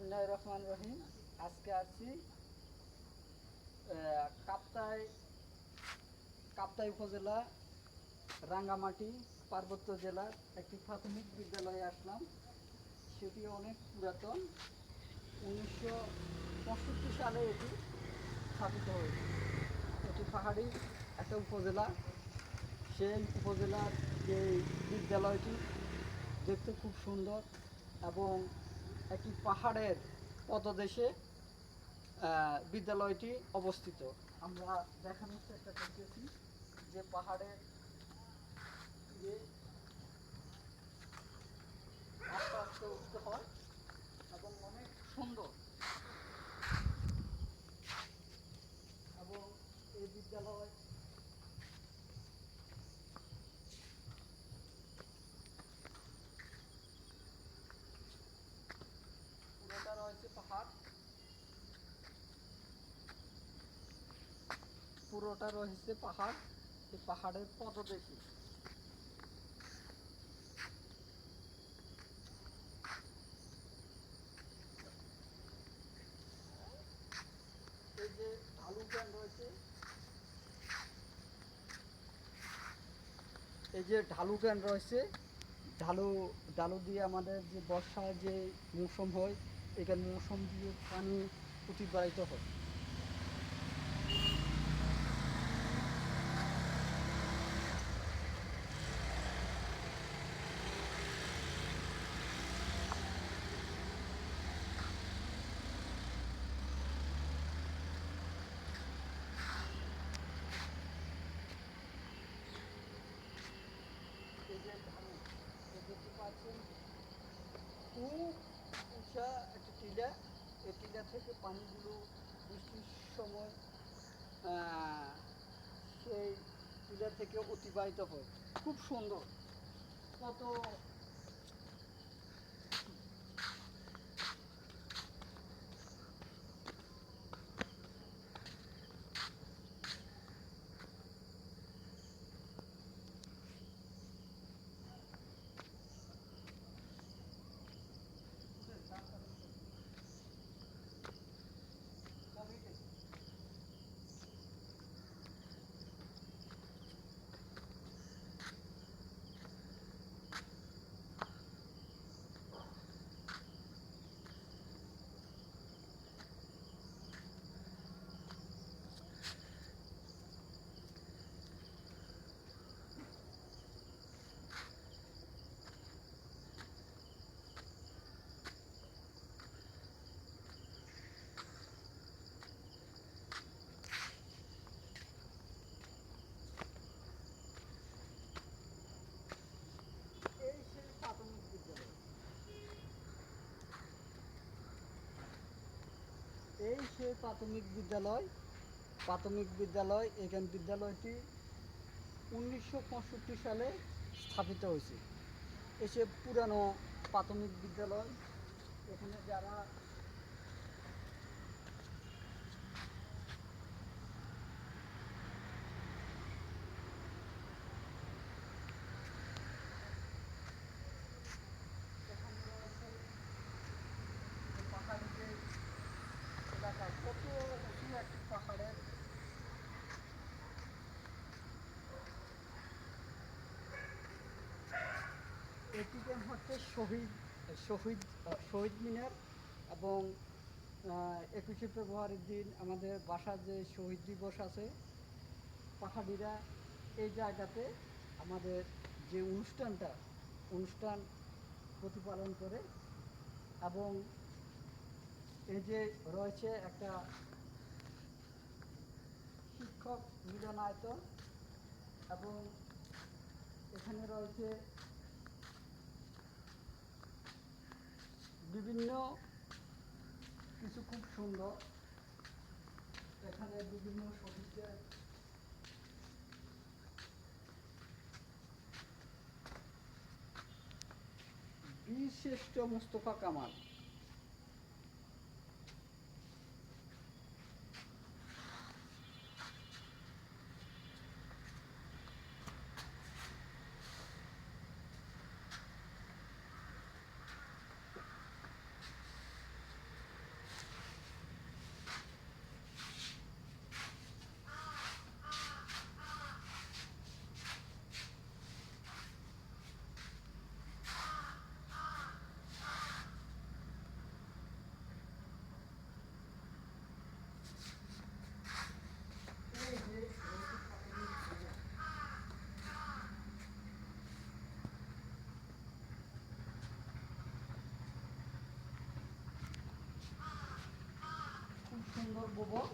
বিসমুল্লাহ রহমান রহিম। আজকে আসছি আহ, কাপ্তাই কাপ্তাই উপজেলা রাঙ্গামাটি পার্বত্য জেলার একটি প্রাথমিক বিদ্যালয়ে আসলাম। সেটি অনেক পুরাতন। উনিশশো পঁয়ষট্টি সালে এটি স্থাপিত হয়েছে। এটি পাহাড়ি একটা উপজেলা। সেই উপজেলার যে বিদ্যালয়টি দেখতে খুব সুন্দর এবং একটি পাহাড়ের পদদেশে বিদ্যালয়টি অবস্থিত। আমরা দেখানোর চেষ্টা করতেছি যে পাহাড়ের যে আস্তে আস্তে উঠতে হয় এবং অনেক সুন্দর। এবং এই বিদ্যালয় পুরোটা রয়েছে পুরোটা রয়েছে পাহাড়। এই পাহাড়ের পদদেশে। এই যে ঢালু ক্যান রয়েছে। এই যে ঢালু ক্যান রয়েছে। ঢালু ঢালু দিয়ে আমাদের যে বর্ষার যে মৌসুম হয় এখানে মৌসুম দিয়ে পানি অতিবাহিত হয়। দেখতে পাচ্ছেন খুব উঁচা একটা টিলা। এই টিলা থেকে পানিগুলো বৃষ্টির সময় সেই টিলা থেকে অতিবাহিত হয়। খুব সুন্দর। কত এই সেই প্রাথমিক বিদ্যালয় এই সেই প্রাথমিক বিদ্যালয়। প্রাথমিক বিদ্যালয়, এখান বিদ্যালয়টি উনিশশো পঁয়ষট্টি সালে স্থাপিত হয়েছে। এসে পুরানো প্রাথমিক বিদ্যালয়। এখানে যারা এখানে রয়েছে যে পাহাড়ি যে এলাকা কত উঁচু একটি পাহাড়ের এটিকে হচ্ছে শহীদ শহীদ শহীদ মিনার এবং একুশে ফেব্রুয়ারির দিন আমাদের বাসার যে শহীদ দিবস আছে, পাহাড়িরা এই জায়গাতে আমাদের যে অনুষ্ঠানটা, অনুষ্ঠান প্রতিপালন করে এবং এই যে রয়েছে একটা শিক্ষক মিলনায়তন এবং এখানে রয়েছে বিভিন্ন কিছু খুব সুন্দর। এখানে বিভিন্ন শহীদদের বিশিষ্ট মোস্তফা কামাল। সুন্দর ভবন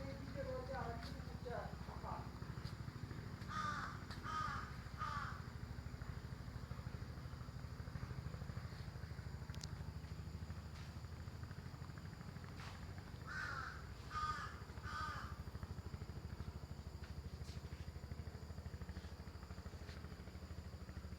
এইদিকে রয়েছে আরেকটি উঁচা পাহাড়। ওই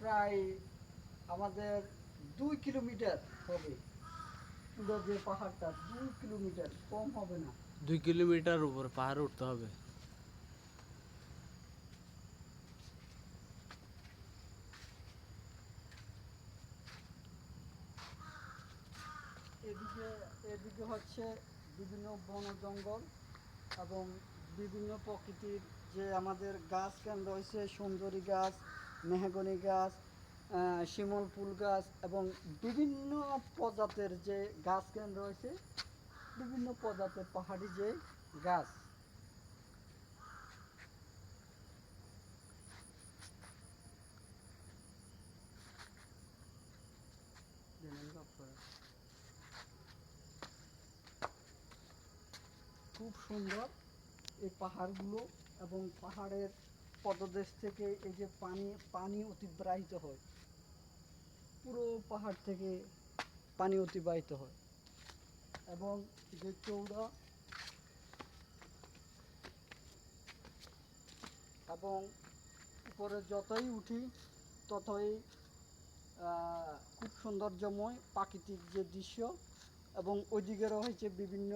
প্রায় আমাদের দুই কিলোমিটার হবে। পুরো যে পাহাড়টা দুই কিলোমিটার কম হবে না। দুই কিলোমিটার উপরে পাহাড় উঠতে হবে। এদিকে এদিকে হচ্ছে বিভিন্ন বন জঙ্গল এবং বিভিন্ন প্রকৃতির যে আমাদের গাছ কেন রয়েছে সুন্দরী গাছ মেহগনি গাছ শিমল ফুল গাছ এবং বিভিন্ন প্রজাতের যে গাছ রয়েছে, বিভিন্ন প্রজাতের পাহাড়ি যে গাছ। খুব সুন্দর এই পাহাড়গুলো এবং পাহাড়ের পদদেশ থেকে এই যে পানি পানি অতিবাহিত হয়, পুরো পাহাড় থেকে পানি অতিবাহিত হয়। এবং যে চৌড়া এবং উপরে যতই উঠি, ততই খুব সৌন্দর্যময় প্রাকৃতিক যে দৃশ্য এবং ওইদিকে রয়েছে বিভিন্ন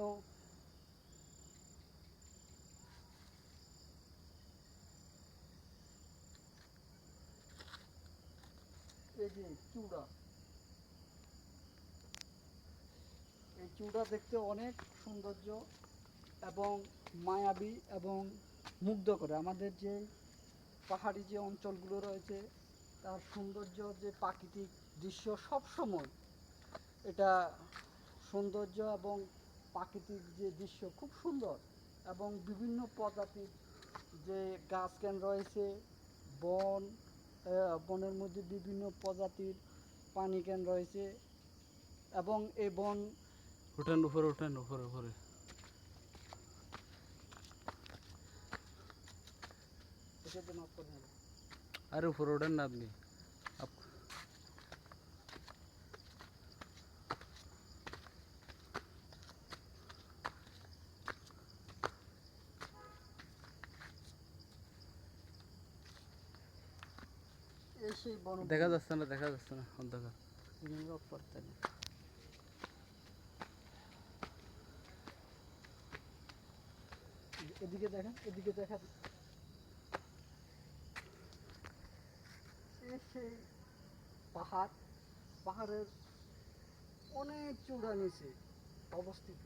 এই চূড়া এই চূড়া দেখতে অনেক সৌন্দর্য এবং মায়াবী এবং মুগ্ধ করে। আমাদের যে পাহাড়ি যে অঞ্চলগুলো রয়েছে, তার সৌন্দর্য, যে প্রাকৃতিক দৃশ্য সব সময় এটা সৌন্দর্য এবং প্রাকৃতিক যে দৃশ্য খুব সুন্দর এবং বিভিন্ন প্রজাতির যে গাছ কেন রয়েছে, বন বনের মধ্যে বিভিন্ন প্রজাতির পানি ক্যান রয়েছে এবং এই বন উঠেন উপরে উঠেন উপরে উপরে। আরে উপরে উঠেন না আপনি। দেখা যাচ্ছে না দেখা যাচ্ছে না অন্ধকার। এদিকে দেখেন এদিকে দেখেন। এই সেই পাহাড় পাহাড়ের অনেক চূড়া নিচে অবস্থিত।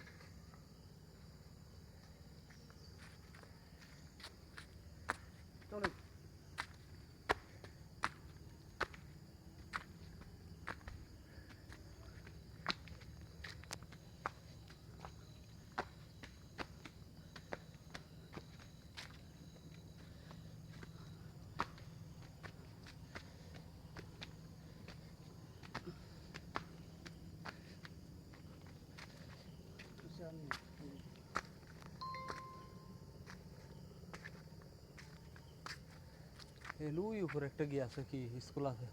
এলু ওই উপরে একটা গিয়ে আছে কি? স্কুল আছে।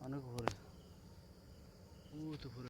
অনেক উপরে। ও উপরে।